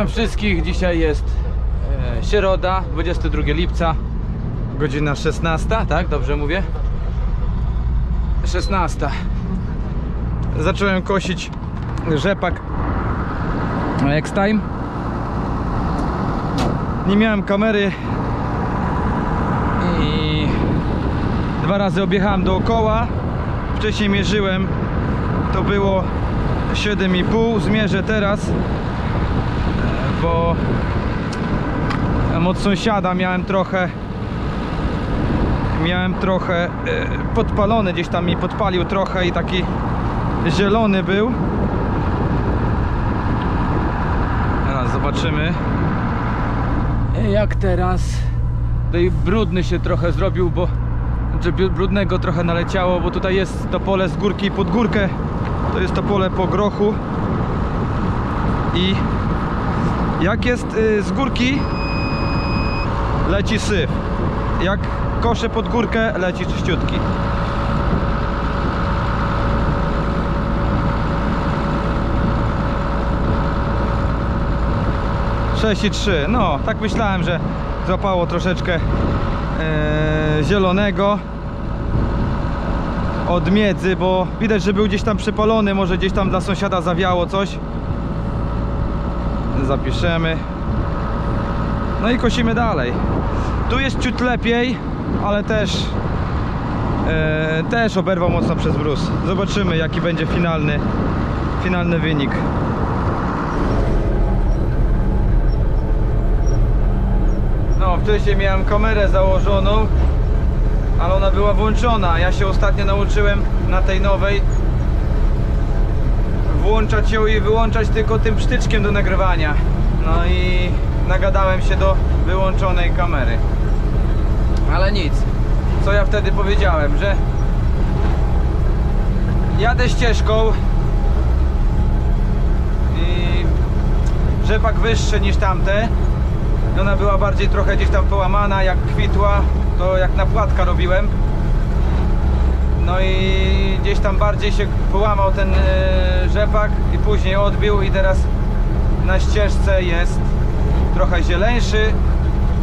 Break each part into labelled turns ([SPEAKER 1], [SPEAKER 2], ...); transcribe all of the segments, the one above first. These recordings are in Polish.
[SPEAKER 1] Witam wszystkich. Dzisiaj jest e, środa, 22 lipca, godzina 16, tak? Dobrze mówię? 16. Zacząłem kosić rzepak X-Time. Nie miałem kamery i dwa razy objechałem dookoła. Wcześniej mierzyłem, to było 7,5. Zmierzę teraz bo od sąsiada miałem trochę miałem trochę e, podpalony, gdzieś tam mi podpalił trochę i taki zielony był. Teraz zobaczymy. Jak teraz? Tutaj brudny się trochę zrobił, bo bru- brudnego trochę naleciało, bo tutaj jest to pole z górki i pod górkę. To jest to pole po grochu. I jak jest y, z górki, leci syf. Jak koszę pod górkę, leci czyściutki. Sześć i trzy. No, tak myślałem, że złapało troszeczkę e, zielonego od miedzy, bo widać, że był gdzieś tam przypalony, może gdzieś tam dla sąsiada zawiało coś zapiszemy. No i kosimy dalej. Tu jest ciut lepiej ale też e, też oberwał mocno przez brus. Zobaczymy jaki będzie finalny finalny wynik. No wcześniej miałem kamerę założoną ale ona była włączona. Ja się ostatnio nauczyłem na tej nowej włączać ją i wyłączać tylko tym przytyczkiem do nagrywania. No i nagadałem się do wyłączonej kamery. Ale nic. Co ja wtedy powiedziałem, że jadę ścieżką i rzepak wyższy niż tamte. Ona była bardziej trochę gdzieś tam połamana, jak kwitła, to jak na płatka robiłem. No i gdzieś tam bardziej się połamał ten e, rzepak i później odbił i teraz na ścieżce jest trochę zieleńszy,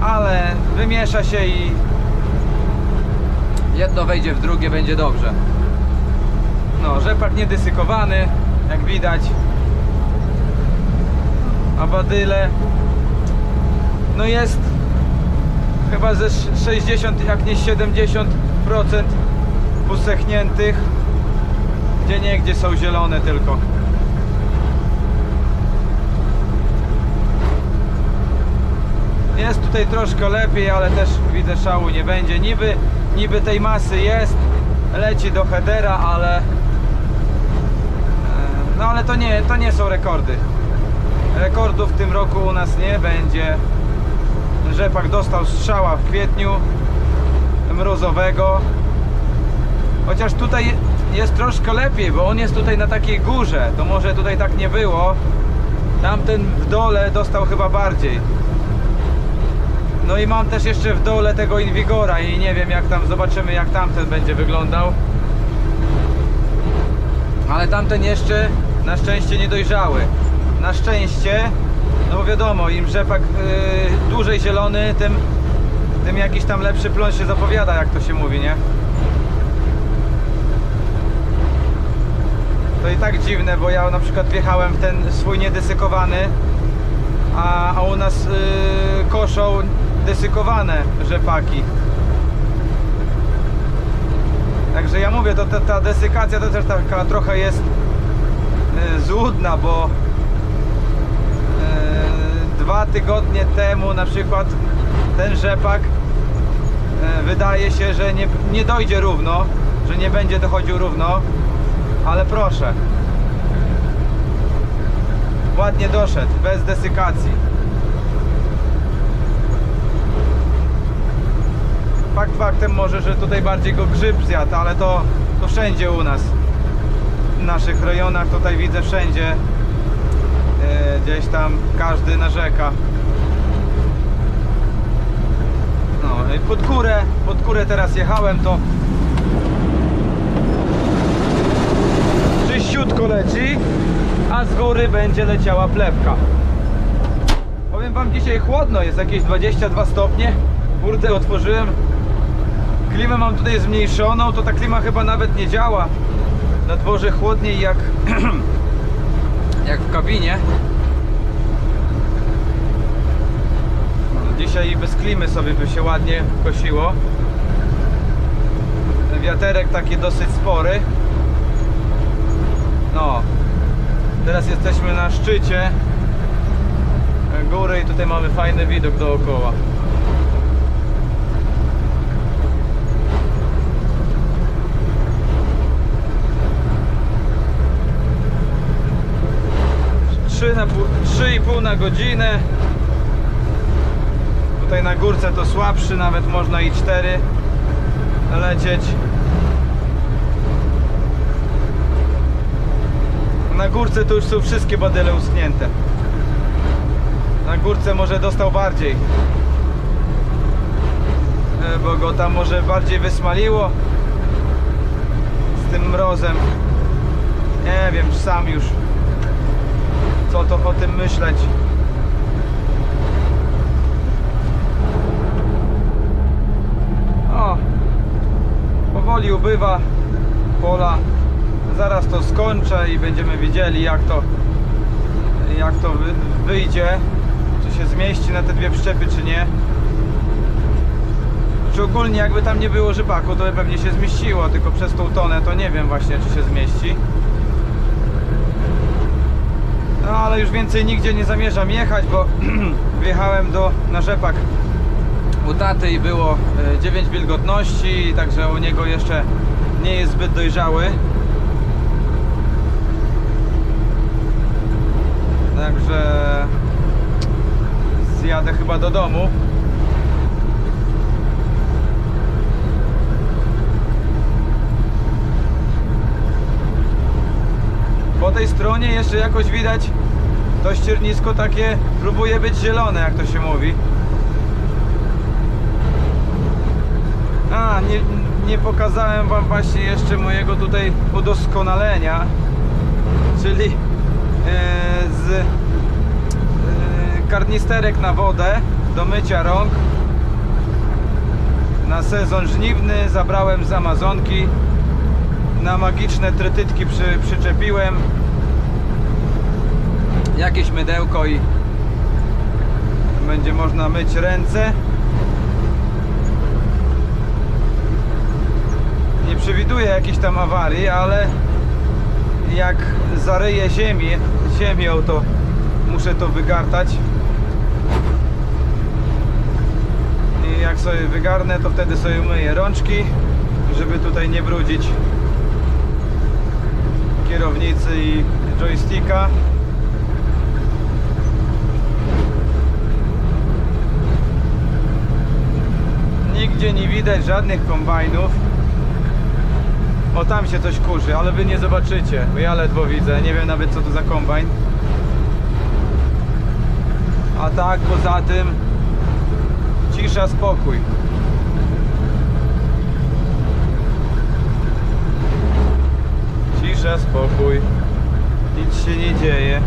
[SPEAKER 1] ale wymiesza się i jedno wejdzie w drugie, będzie dobrze. No, rzepak niedysykowany, jak widać. A badyle no jest chyba ze 60, jak nie 70% usechniętych gdzie nie, gdzie są zielone tylko. Jest tutaj troszkę lepiej, ale też widzę szału nie będzie. Niby, niby tej masy jest leci do headera, ale e, no ale to nie, to nie są rekordy. Rekordów w tym roku u nas nie będzie. Rzepak dostał strzała w kwietniu mrozowego Chociaż tutaj jest troszkę lepiej, bo on jest tutaj na takiej górze. To może tutaj tak nie było. Tamten w dole dostał chyba bardziej. No i mam też jeszcze w dole tego Invigora i nie wiem jak tam, zobaczymy jak tamten będzie wyglądał. Ale tamten jeszcze na szczęście nie dojrzały. Na szczęście, no bo wiadomo, im rzepak yy, dłużej zielony, tym, tym jakiś tam lepszy plon się zapowiada, jak to się mówi, nie? To i tak dziwne, bo ja na przykład wjechałem w ten swój niedesykowany, a, a u nas yy, koszą desykowane rzepaki. Także ja mówię, to ta, ta desykacja to też taka trochę jest yy, złudna, bo yy, dwa tygodnie temu na przykład ten rzepak yy, wydaje się, że nie, nie dojdzie równo, że nie będzie dochodził równo ale proszę. Ładnie doszedł, bez desykacji. Fakt faktem może, że tutaj bardziej go grzyb zjadł, ale to, to wszędzie u nas. W naszych rejonach, tutaj widzę wszędzie. E, gdzieś tam każdy narzeka. No pod górę, pod górę teraz jechałem to czyściutko leci, a z góry będzie leciała plewka. Powiem wam dzisiaj chłodno, jest jakieś 22 stopnie. Burtę otworzyłem. Klimę mam tutaj zmniejszoną, to ta klima chyba nawet nie działa. Na dworze chłodniej jak, jak w kabinie. No, Dzisiaj bez klimy sobie by się ładnie kosiło. Wiaterek taki dosyć spory. No, teraz jesteśmy na szczycie góry i tutaj mamy fajny widok dookoła. Trzy na trzy i pół na godzinę. Tutaj na górce to słabszy, nawet można i 4 lecieć. Na górce to już są wszystkie badyle uschnięte. Na górce może dostał bardziej. E, Bo go tam może bardziej wysmaliło. Z tym mrozem. Nie wiem, sam już. Co to o tym myśleć. O, powoli ubywa pola. Zaraz to skończę i będziemy widzieli jak to jak to wy, wyjdzie. Czy się zmieści na te dwie przyczepy, czy nie. Czy ogólnie jakby tam nie było rzepaku, to by pewnie się zmieściło, tylko przez tą tonę to nie wiem właśnie czy się zmieści. No ale już więcej nigdzie nie zamierzam jechać, bo wjechałem do, na rzepak u taty i było e, 9 wilgotności, także u niego jeszcze nie jest zbyt dojrzały. Także zjadę chyba do domu. Po tej stronie jeszcze jakoś widać to ściernisko takie próbuje być zielone, jak to się mówi. A, nie, nie pokazałem wam właśnie jeszcze mojego tutaj udoskonalenia, czyli e, z karnisterek na wodę do mycia rąk. Na sezon żniwny zabrałem z Amazonki. Na magiczne tretytki przy, przyczepiłem. Jakieś mydełko i będzie można myć ręce. Nie przewiduję jakiejś tam awarii, ale jak zaryję ziemię, ziemią, to muszę to wygartać. I jak sobie wygarnę, to wtedy sobie umyję rączki, żeby tutaj nie brudzić kierownicy i joysticka. Nigdzie nie widać żadnych kombajnów. O tam się coś kurzy, ale wy nie zobaczycie, bo ja ledwo widzę, nie wiem nawet co to za kombajn. A tak poza tym cisza, spokój. Cisza, spokój. Nic się nie dzieje.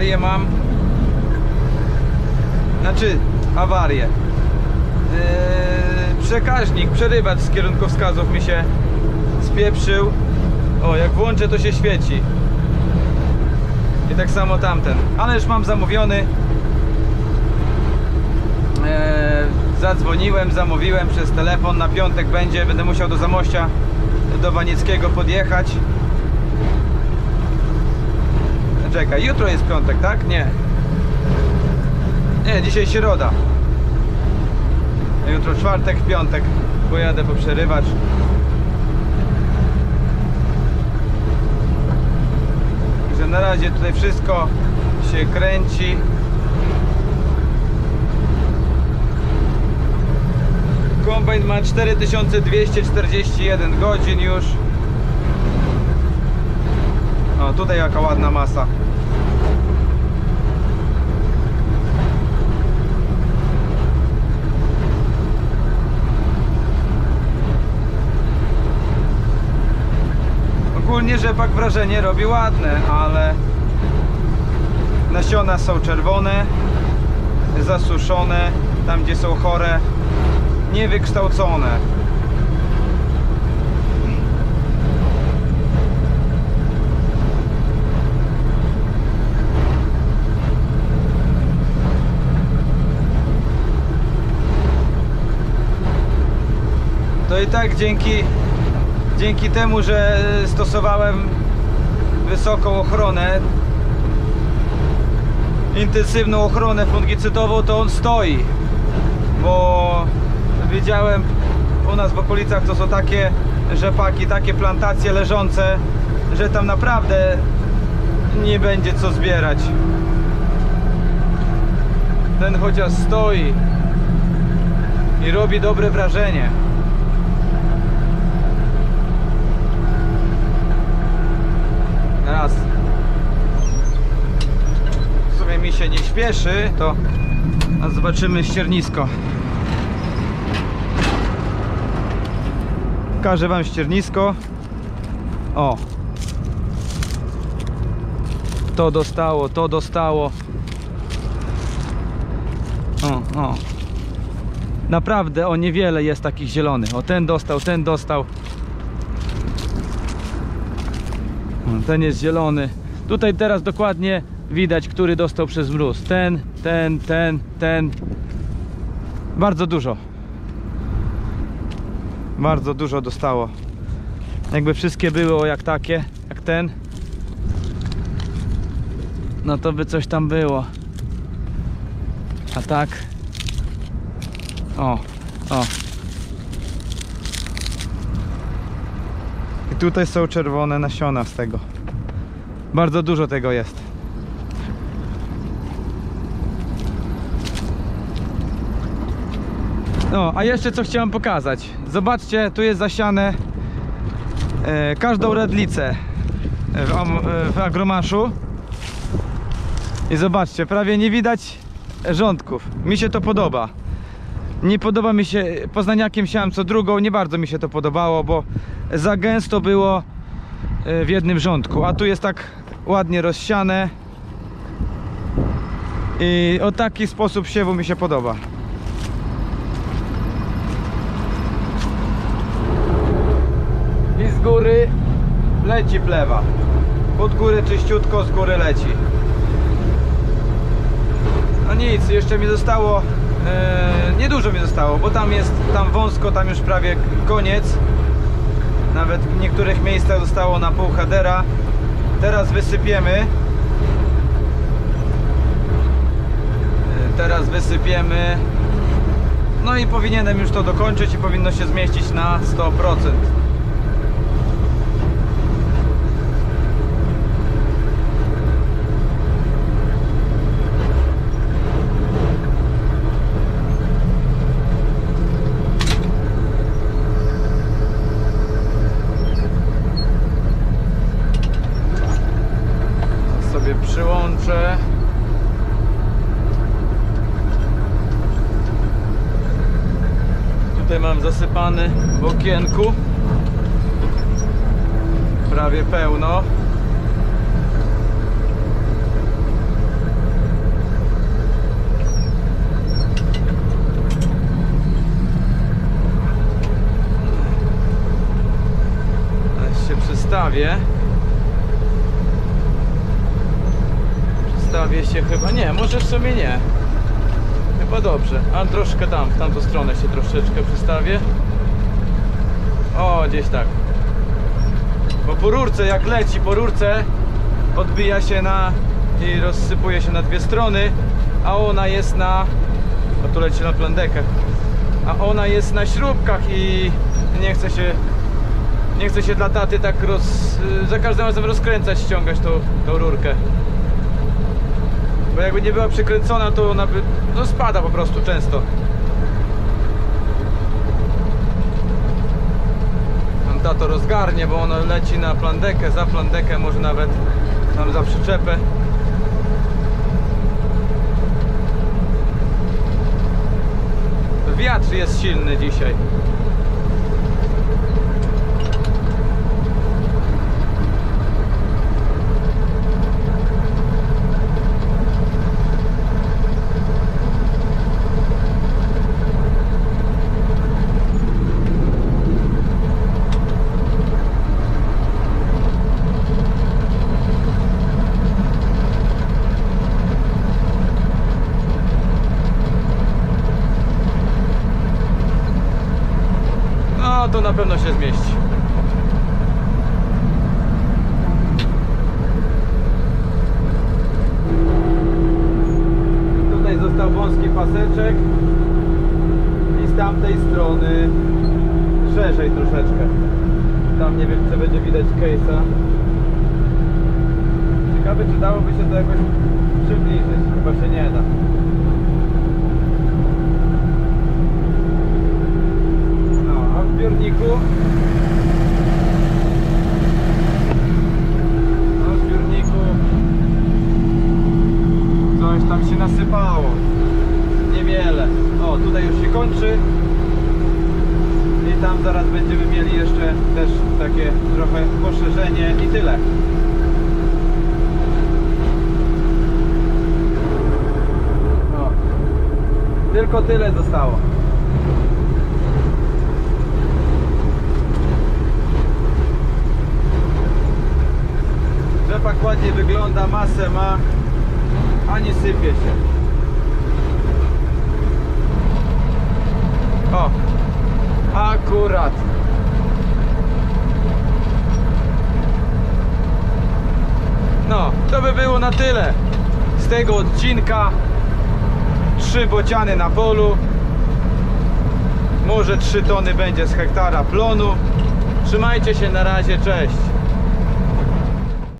[SPEAKER 1] Awarię mam. Znaczy, awarię. Yy, przekaźnik, przerywacz z kierunkowskazów mi się spieprzył. O, jak włączę to się świeci. I tak samo tamten. Ale już mam zamówiony. Eee, zadzwoniłem, zamówiłem przez telefon. Na piątek będzie. Będę musiał do Zamościa, do Wanieckiego podjechać. Czekaj, jutro jest piątek, tak? Nie. Nie, dzisiaj środa. Jutro czwartek, piątek pojadę po przerywacz. Na razie tutaj wszystko się kręci. Kombajn ma 4241 godzin już. Tutaj jaka ładna masa. Ogólnie rzepak wrażenie robi ładne, ale nasiona są czerwone, zasuszone, tam gdzie są chore, niewykształcone. I tak dzięki, dzięki temu, że stosowałem wysoką ochronę, intensywną ochronę fungicydową, to on stoi. Bo widziałem u nas w okolicach to są takie rzepaki, takie plantacje leżące, że tam naprawdę nie będzie co zbierać. Ten chociaż stoi i robi dobre wrażenie. Raz. W sumie mi się nie śpieszy, to zobaczymy ściernisko. Pokażę wam ściernisko. O. To dostało, to dostało. O, o. Naprawdę o niewiele jest takich zielonych. O ten dostał, ten dostał. Ten jest zielony. Tutaj teraz dokładnie widać, który dostał przez mróz. Ten, ten, ten, ten. Bardzo dużo. Bardzo dużo dostało. Jakby wszystkie były o jak takie, jak ten. No to by coś tam było. A tak. O, o. I tutaj są czerwone nasiona z tego. Bardzo dużo tego jest. No, a jeszcze co chciałem pokazać. Zobaczcie, tu jest zasiane e, każdą redlicę w, e, w agromaszu. I zobaczcie, prawie nie widać rządków. Mi się to podoba. Nie podoba mi się, poznaniakiem siałem co drugą, nie bardzo mi się to podobało, bo za gęsto było e, w jednym rządku, a tu jest tak ładnie rozsiane i o taki sposób siewu mi się podoba. Góry leci plewa. Pod górę czyściutko, z góry leci. No nic, jeszcze mi zostało e, niedużo mi zostało, bo tam jest tam wąsko, tam już prawie koniec. Nawet w niektórych miejscach zostało na pół headera. Teraz wysypiemy. E, Teraz wysypiemy. No i powinienem już to dokończyć i powinno się zmieścić na 100%. sobie przyłączę. Tutaj mam zasypany w okienku. Prawie pełno. Teraz się przestawię. Przestawię się chyba. Nie, może w sumie nie. Chyba dobrze. A troszkę tam, w tamtą stronę się troszeczkę przestawię. O, gdzieś tak. Bo po rurce, jak leci po rurce, odbija się na i rozsypuje się na dwie strony, a ona jest na. O tu leci na plandekę. A ona jest na śrubkach i nie chce się Nie chcę się dla taty tak roz... za każdym razem rozkręcać, ściągać tą, tą rurkę. Bo jakby nie była przykręcona, to ona by... no spada po prostu często. Tam tato rozgarnie, bo ono leci na plandekę, za plandekę, może nawet tam za przyczepę. Wiatr jest silny dzisiaj. No to na pewno się zmieści. Tutaj został wąski paseczek i z tamtej strony szerzej troszeczkę. Tam nie wiem, czy będzie widać case'a. Ciekawe, czy dałoby się to jakoś przybliżyć. Chyba się nie da. No, a w zbiorniku No w zbiorniku Coś tam się nasypało Niewiele O, tutaj już się kończy I tam zaraz będziemy mieli jeszcze też takie trochę poszerzenie i tyle O, Tylko tyle zostało Rzepak ładnie wygląda, masę ma, a nie sypie się. O, akurat. No, to by było na tyle z tego odcinka. Trzy bociany na polu. Może 3 tony będzie z hektara plonu. Trzymajcie się na razie, cześć.